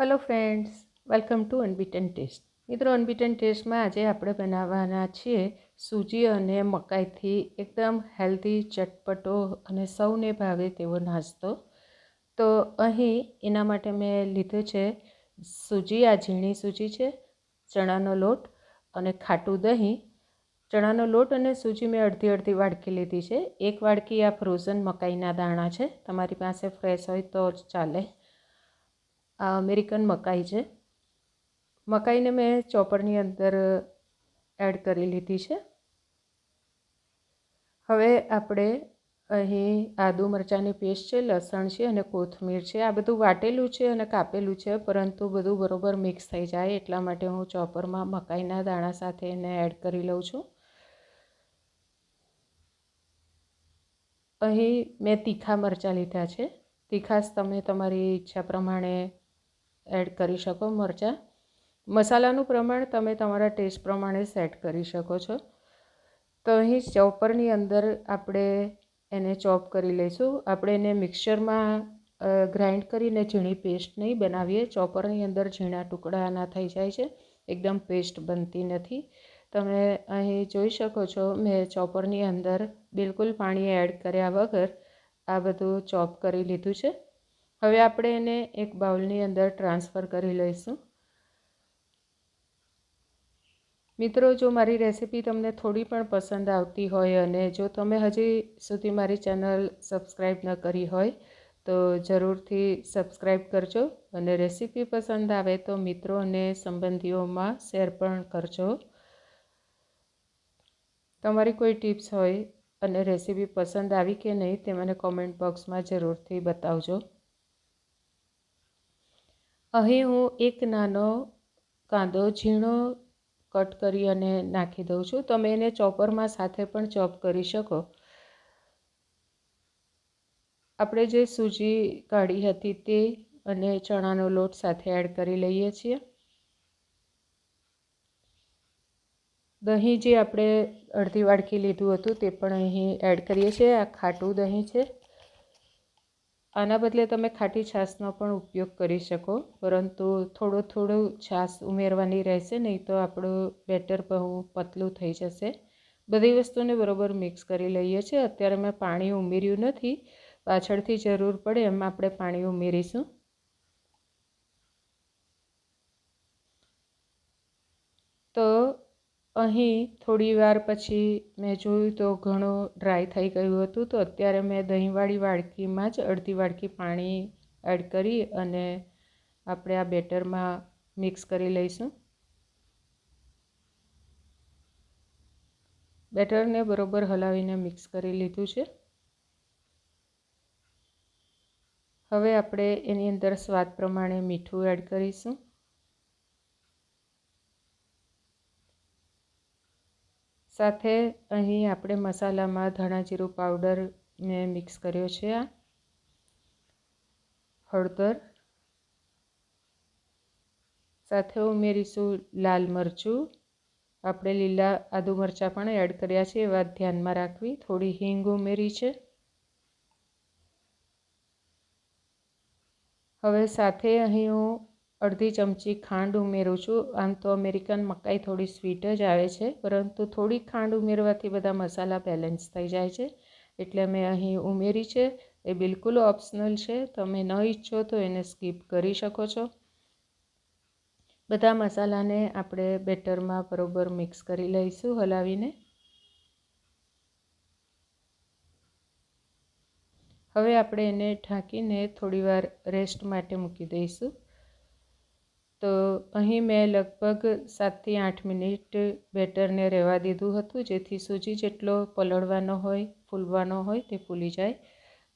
Hello friends welcome to Unbeaten Taste મિત્રો unbeaten ટેસ્ટમાં આજે આપણે બનાવવાના છીએ સૂજી અને મકાઈથી એકદમ હેલ્ધી ચટપટો અને સૌને ભાવે તેવો નાસ્તો. તો અહીં એના માટે મેં લીધું છે સૂજી, આ ઝીણી સૂજી છે, ચણાનો લોટ અને ખાટું દહીં. ચણાનો લોટ અને સૂજી મેં અડધી અડધી વાડકી લીધી છે. એક વાડકી આ ફ્રોઝન મકાઈના દાણા છે. તમારી પાસે ફ્રેશ હોય તો જ ચાલે. આ અમેરિકન મકાઈ છે. મકાઈને મેં ચોપરની અંદર એડ કરી લીધી છે. હવે આપણે અહીં આદુ મરચાંની પેસ્ટ છે, લસણ છે અને કોથમીર છે. આ બધું વાટેલું છે અને કાપેલું છે, પરંતુ બધું બરોબર મિક્સ થઈ જાય એટલા માટે હું ચોપરમાં મકાઈના દાણા સાથે એને એડ કરી લઉં છું. અહીં મેં તીખા મરચાં લીધા છે. તીખાશ તમે તમારી ઈચ્છા પ્રમાણે એડ કરી શકો મરચાં. મસાલાનું પ્રમાણ તમે તમારા ટેસ્ટ પ્રમાણે સેટ કરી શકો છો. તો અહીં ચોપરની અંદર આપણે એને ચોપ કરી લઈશું. આપણે એને મિક્સરમાં ગ્રાઇન્ડ કરીને ઝીણી પેસ્ટ નહીં બનાવીએ. ચોપરની અંદર ઝીણા ટુકડા ના થઈ જાય છે. એકદમ પેસ્ટ બનતી નથી. તમે અહીં જોઈ શકો છો મેં ચોપરની અંદર બિલકુલ પાણી એડ કર્યા વગર આ બધું ચોપ કરી લીધું છે. હવે આપણે એને એક બાઉલની અંદર ટ્રાન્સફર કરી લઈશું. મિત્રો, જો મારી રેસિપી તમને થોડી પણ પસંદ આવતી હોય અને જો તમે હજી સુધી મારી ચેનલ સબસ્ક્રાઈબ ન કરી હોય, તો જરૂરથી સબસ્ક્રાઈબ કરજો અને રેસિપી પસંદ આવે તો મિત્રો અને સંબંધીઓમાં શેર પણ કરજો. તમારી કોઈ ટિપ્સ હોય અને રેસિપી પસંદ આવી કે નહીં તે મને કોમેન્ટ બોક્સમાં જરૂરથી બતાવજો. અહીં હું એક નાનો કાંદો ઝીણો કટ કરી અને નાખી દઉં છું. તમે એને ચોપરમાં સાથે પણ ચોપ કરી શકો. આપણે જે સૂજી કાઢી હતી તે અને ચણાનો લોટ સાથે એડ કરી લઈએ છીએ. દહીં જે આપણે અડધી વાડકી લીધું હતું તે પણ અહીં એડ કરીએ છીએ. આ ખાટું દહીં છે. આના બદલે તમે ખાટી છાશનો પણ ઉપયોગ કરી શકો, પરંતુ થોડો થોડું છાશ ઉમેરવાની રહેશે, નહીં તો આપણું બેટર બહુ પતલું થઈ જશે. બધી વસ્તુને બરોબર મિક્સ કરી લઈએ છીએ. અત્યારે મેં પાણી ઉમેર્યું નથી. પાછળથી જરૂર પડે એમ આપણે પાણી ઉમેરીશું. તો અહીં થોડી વાર પછી મેં જોયું તો ઘણું ડ્રાય થઈ ગયું હતું તો અત્યારે મેં દહીંવાળી વાડકીમાં જ અડધી વાડકી પાણી એડ કરી અને આપણે આ બેટરમાં મિક્સ કરી લઈશું. બેટરને બરોબર હલાવીને મિક્સ કરી લીધું છે. હવે આપણે એની અંદર સ્વાદ પ્રમાણે મીઠું એડ કરીશું. સાથે અહીં આપણે મસાલામાં ધાણા જીરું પાવડર મેં મિક્સ કર્યો છે આ. હળદર. સાથે ઉમેરીશું લાલ મરચું. આપણે લીલા આદુ મરચાં પણ એડ કર્યા છે, એ વાત ધ્યાનમાં રાખવી. થોડી હિંગ ઉમેરી છે. હવે સાથે અહીં હું અડધી ચમચી ખાંડ ઉમેરું છું. આમ તો અમેરિકન મકાઈ થોડી સ્વીટ જ આવે છે, પરંતુ થોડી ખાંડ ઉમેરવાથી બધા મસાલા બેલેન્સ થઈ જાય છે. એટલે મેં અહીં ઉમેરી છે. એ બિલકુલ ઓપ્શનલ છે. તમે ન ઈચ્છો તો એને સ્કીપ કરી શકો છો. બધા મસાલાને આપણે બેટરમાં બરોબર મિક્સ કરી લઈશું હલાવીને. હવે આપણે એને ઢાંકીને થોડીવાર રેસ્ટ માટે મૂકી દઈશું. તો અહીં મેં લગભગ સાતથી આઠ મિનિટ બેટરને રહેવા દીધું હતું, જેથી સૂજી જેટલો પલળવાનો હોય, ફૂલવાનો હોય તે ફૂલી જાય.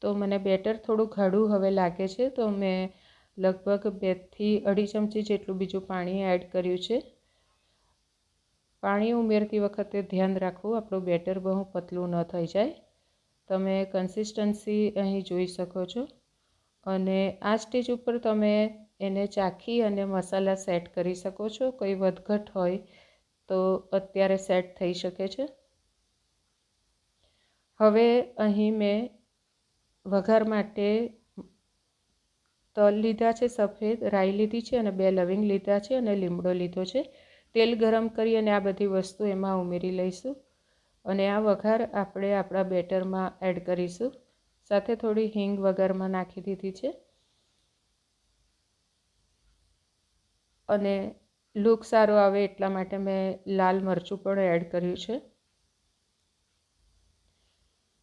તો મને બેટર થોડું ઘાડું હવે લાગે છે, તો મેં લગભગ બેથી અઢી ચમચી જેટલું બીજું પાણી એડ કર્યું છે. પાણી ઉમેરતી વખતે ધ્યાન રાખવું, આપણું બેટર બહુ પતલું ન થઈ જાય. તમે કન્સિસ્ટન્સી અહીં જોઈ શકો છો. અને આ સ્ટેજ ઉપર તમે એને ચાખી અને મસાલા સેટ કરી શકો છો. કોઈ વધઘટ હોય તો અત્યારે સેટ થઈ શકે છે. હવે અહીં મેં વઘાર માટે તલ લીધા છે, સફેદ રાઈ લીધી છે અને બે લવિંગ લીધા છે અને લીમડો લીધો છે. તેલ ગરમ કરી અને આ બધી વસ્તુ એમાં ઉમેરી લઈશું અને આ વઘાર આપણે આપણા બેટરમાં એડ કરીશું. સાથે થોડી હિંગ વઘારમાં નાખી દીધી છે. અને લુક સારો આવે એટલા માટે મેં લાલ મરચું પણ એડ કર્યું છે.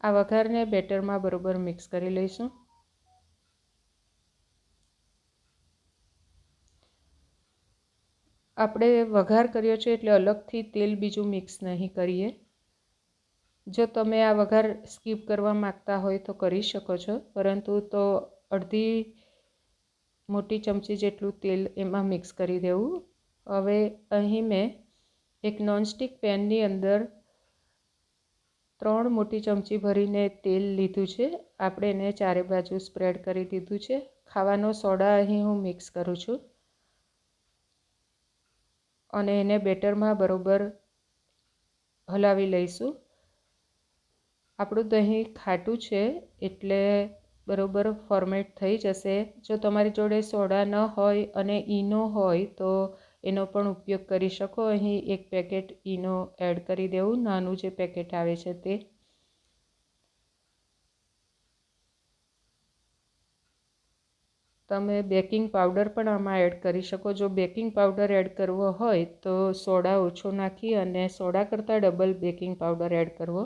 આ વઘારને બેટરમાં બરોબર મિક્સ કરી લઈશું. આપણે વઘાર કર્યો છે એટલે અલગથી તેલ બીજું મિક્સ નહીં કરીએ. જો તમે આ વઘાર સ્કીપ કરવા માગતા હોય તો કરી શકો છો, પરંતુ તો અડધી મોટી ચમચી જેટલું તેલ એમાં મિક્સ કરી દેવું. હવે અહીં મેં એક નોનસ્ટિક પેનની અંદર ત્રણ મોટી ચમચી ભરીને તેલ લીધું છે. આપણે એને ચારે બાજુ સ્પ્રેડ કરી દીધું છે. ખાવાનો સોડા અહીં હું મિક્સ કરું છું. અને એને બેટરમાં બરોબર હલાવી લઈશું. આપણું દહીં ખાટું છે એટલે બરોબર ફોર્મેટ થઈ જશે. જો તમારી જોડે સોડા ન હોય અને ઈનો હોય તો એનો પણ ઉપયોગ કરી શકો. અહીં એક પેકેટ ઈનો એડ કરી દેવું. નાનું જે પેકેટ આવે છે તે. તમે બેકિંગ પાવડર પણ આમાં એડ કરી શકો. જો બેકિંગ પાવડર એડ કરવો હોય તો સોડા ઓછો નાખી અને સોડા કરતાં ડબલ બેકિંગ પાવડર એડ કરવો.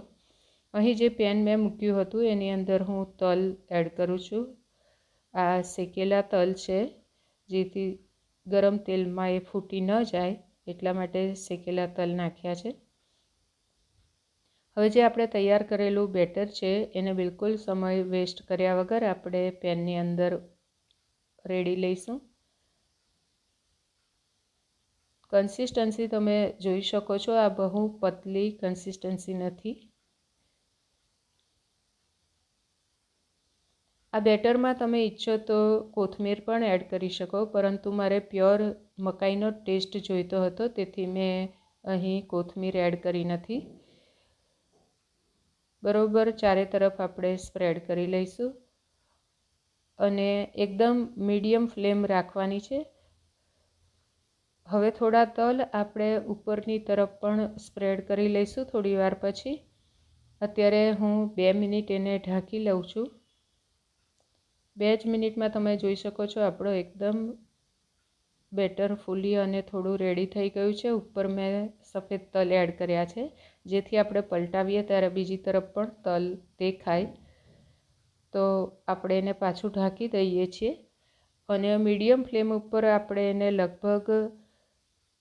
અહીં જે પેન મેં મૂક્યું હતું, એની અંદર હું તલ એડ કરું છું. આ શેકેલા તલ છે, જેથી ગરમ તેલમાં એ ફૂટી ન જાય, એટલા માટે શેકેલા તલ નાખ્યા છે. હવે જે આપણે તૈયાર કરેલું બેટર છે, એને બિલકુલ સમય વેસ્ટ કર્યા વગર આપણે પેનની અંદર રેડી લઈશું. કન્સિસ્ટન્સી તમે જોઈ શકો છો, આ બહુ પતલી કન્સિસ્ટન્સી નથી. આ બેટરમાં તમે ઈચ્છો તો કોથમીર પણ એડ કરી શકો, પરંતુ મારે પ્યોર મકાઈનો ટેસ્ટ જોઈતો હતો, તેથી મેં અહીં કોથમીર એડ કરી નથી. બરોબર ચારે તરફ આપણે સ્પ્રેડ કરી લઈશું. અને એકદમ મીડિયમ ફ્લેમ રાખવાની છે. હવે થોડા તલ આપણે ઉપરની તરફ પણ સ્પ્રેડ કરી લઈશું થોડી વાર પછી. અત્યારે હું બે મિનિટ એને ઢાંકી લઉં છું. બે જ મિનિટમાં તમે જોઈ શકો છો, આપણો એકદમ બેટર, ફૂલી અને થોડું રેડી થઈ ગયું છે. ઉપર મેં સફેદ તલ એડ કર્યા છે, જેથી આપણે પલટાવીએ ત્યારે બીજી તરફ પણ તલ દેખાય. તો આપણે એને પાછું ઢાંકી દઈએ છીએ અને મીડિયમ ફ્લેમ ઉપર આપણે એને લગભગ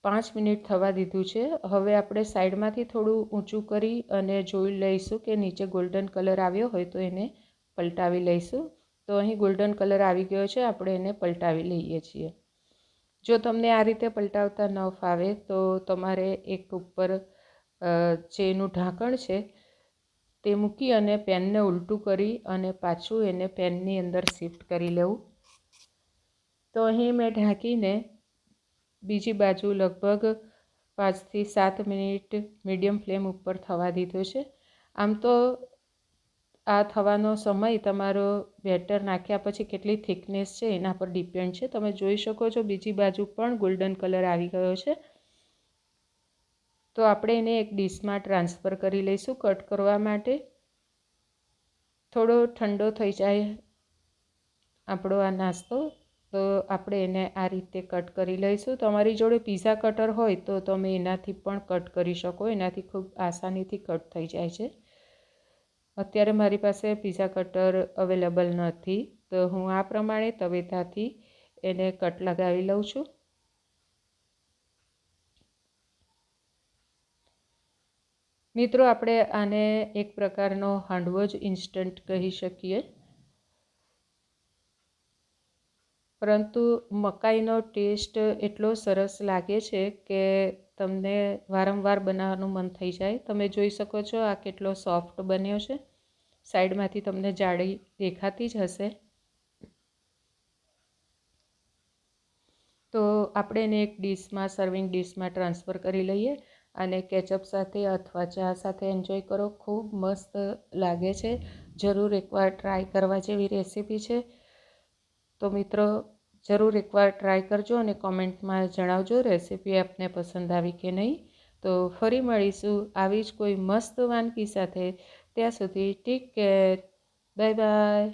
પાંચ મિનિટ થવા દીધું છે. હવે આપણે સાઈડમાંથી થોડું ઊંચું કરી અને જોઈ લઈશું કે નીચે ગોલ્ડન કલર આવ્યો હોય તો એને પલટાવી લઈશું. તો અહીં ગોલ્ડન કલર આવી ગયો છે, આપણે એને પલટાવી લઈએ છીએ. જો તમને આ રીતે પલટાવતા ન ફાવે, તો તમારે એક ઉપર જે એનું ઢાંકણ છે, તે મૂકી અને પેનને ઉલટું કરી અને પાછું એને પેનની અંદર શિફ્ટ કરી લેવું. તો અહીં મેં ઢાંકીને બીજી બાજુ લગભગ પાંચથી સાત મિનિટ મીડિયમ ફ્લેમ ઉપર થવા દીધો છે. આમ તો આ થવાનો સમય તમારો બેટર નાખ્યા પછી કેટલી થિકનેસ છે, એના પર ડિપેન્ડ છે. તમે જોઈ શકો છો બીજી બાજુ પણ ગોલ્ડન કલર આવી ગયો છે. તો આપણે એને એક ડીશમાં ટ્રાન્સફર કરી લઈશું કટ કરવા માટે. થોડો ઠંડો થઈ જાય આપણો આ નાસ્તો, તો આપણે એને આ રીતે કટ કરી લઈશું. તમારી જોડે પીઝા કટર હોય તો તમે એનાથી પણ કટ કરી શકો, એનાથી ખૂબ આસાનીથી કટ થઈ જાય છે. અત્યારે મારી પાસે પીઝા કટર અવેલેબલ નથી, તો હું આ પ્રમાણે તવેથાથી એને કટ લગાવી લઉં છું. મિત્રો, આપણે આને એક પ્રકારનો હાંડવો જ ઇન્સ્ટન્ટ કહી શકીએ. પરંતુ મકાઈનો ટેસ્ટ એટલો સરસ લાગે છે કે તમને વારંવાર બનાવવાનું મન થઈ જાય, તમે જોઈ શકો છો આ કેટલો સોફ્ટ બન્યો છે. સાઈડમાંથી તમને જાડી દેખાતી જ હશે. તો આપણે એને એક ડીશમાં સર્વિંગ ડીશમાં ટ્રાન્સફર કરી લઈએ અને કેચઅપ સાથે અથવા ચા સાથે એન્જોય કરો. ખૂબ મસ્ત લાગે છે. જરૂર એકવાર ટ્રાય કરવા જેવી રેસીપી છે. તો મિત્રો જરૂર એકવાર ટ્રાય કરજો અને કોમેન્ટમાં જણાવજો રેસીપી આપને પસંદ આવી કે નહીં. તો ફરી મળીશું આવી જ કોઈ મસ્ત વાનગી સાથે. ત્યાં સુધી ટેક કેર બાય બાય